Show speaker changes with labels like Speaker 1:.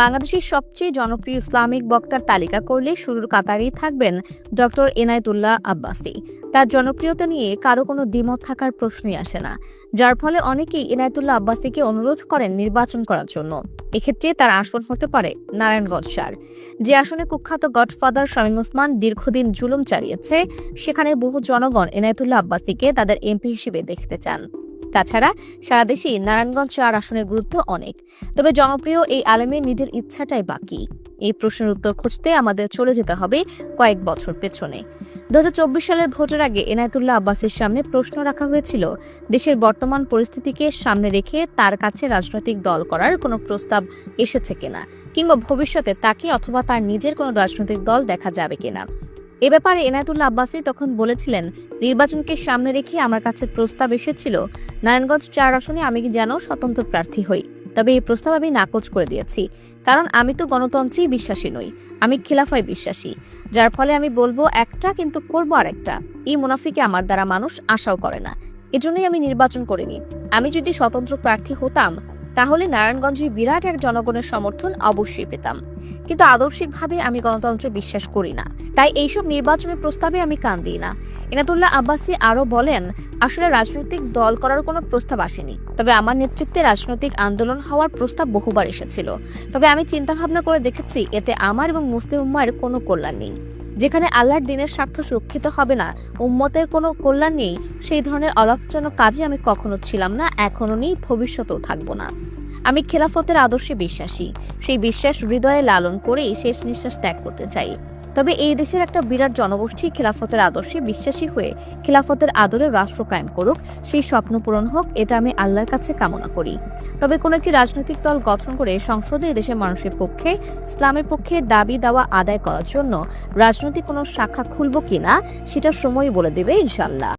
Speaker 1: বাংলাদেশের সবচেয়ে জনপ্রিয় ইসলামিক বক্তার তালিকা করলে শুরুর কাতারেই থাকবেন ডক্টর এনায়েতুল্লাহ আব্বাসি। তার জনপ্রিয়তা নিয়ে কারও কোনো দ্বিমত থাকার প্রশ্নই আসে না, যার ফলে অনেকেই এনায়েতুল্লাহ আব্বাসিকে অনুরোধ করেন নির্বাচন করার জন্য। এক্ষেত্রে তার আসন হতে পারে নারায়ণগঞ্জ সার। যে আসনে কুখ্যাত গডফাদার শামীম ওসমান দীর্ঘদিন জুলুম চালিয়েছে, সেখানে বহু জনগণ এনায়েতুল্লাহ আব্বাসিকে তাদের এমপি হিসেবে দেখতে চান। তাছাড়া সারা দেশেই নারায়ণগঞ্জ চার আসনের গুরুত্ব অনেক। তবে জনপ্রিয় এই আলেমের নিজের ইচ্ছাটাই বাকি। এই প্রশ্নের উত্তর খুঁজতে আমাদের চলে যেতে হবে কয়েক বছর পেছনে। দু হাজার চব্বিশ সালের ভোটের আগে এনায়েতুল্লাহ আব্বাসের সামনে প্রশ্ন রাখা হয়েছিল, দেশের বর্তমান পরিস্থিতিকে সামনে রেখে তার কাছে রাজনৈতিক দল করার কোনো প্রস্তাব এসেছে কিনা, কিংবা ভবিষ্যতে তাকে অথবা তার নিজের কোনো রাজনৈতিক দল দেখা যাবে কিনা। এ ব্যাপারে এনায়েতুল্লাহ আব্বাসী তখন বলেছিলেন, নির্বাচনকে সামনে রেখে আমার কাছে প্রস্তাব এসেছিল। নারায়ণগঞ্জ চার আসনে আমি যেন স্বতন্ত্র প্রার্থী হই, তবে এই প্রস্তাব আমি নাকচ করে দিয়েছি। কারণ আমি তো গণতন্ত্রেই বিশ্বাসী নই, আমি খিলাফায় বিশ্বাসী। যার ফলে আমি বলব একটা কিন্তু করব আরেকটা। এই মুনাফিকে আমার দ্বারা মানুষ আশাও করে না। এজন্যই আমি নির্বাচন করিনি। আমি যদি স্বতন্ত্র প্রার্থী হতাম তাহলে নারায়ণগঞ্জে বিরাট এক জনগণের সমর্থন অবশ্যই পেতাম। কিন্তু আদর্শিকভাবে আমি গণতন্ত্রে বিশ্বাস করি না। তাই এইসব নির্বাচনের প্রস্তাবে আমি কান দিই না। এনাতুল্লাহ আব্বাসী আরও বলেন, আসলে রাজনৈতিক দল করার কোনো প্রস্তাব আসেনি। তবে আমার নেতৃত্বে রাজনৈতিক আন্দোলন হওয়ার প্রস্তাব বহুবার এসেছিল। তবে আমি চিন্তা ভাবনা করে দেখেছি, এতে আমার এবং মুসলিম উম্মায়ের কোনো কল্যাণ নেই। যেখানে আল্লাহর দিনের স্বার্থ সুরক্ষিত হবে না, উম্মতের কোনো কল্যাণ নেই, সেই ধরনের অলাভজনক কাজে আমি কখনো ছিলাম না এখনও নেই, ভবিষ্যতেও থাকব না। আমি খেলাফতের আদর্শে বিশ্বাসী। সেই বিশ্বাস হৃদয়ে লালন করেই শেষ নিঃশ্বাস ত্যাগ করতে চাই। তবে এই দেশের একটা বিরাট জনগোষ্ঠী খেলাফতের আদর্শে বিশ্বাসী হয়ে খেলাফতের আদরে রাষ্ট্র কায়েম করুক, সেই স্বপ্ন পূরণ হোক, এটা আমি আল্লাহর কাছে কামনা করি। তবে কোনো একটি রাজনৈতিক দল গঠন করে সংসদে দেশের মানুষের পক্ষে, ইসলামের পক্ষে দাবি দাওয়া আদায় করার জন্য রাজনৈতিক কোনো শাখা খুলব কিনা সেটা সময় বলে দেবে ইনশাল্লাহ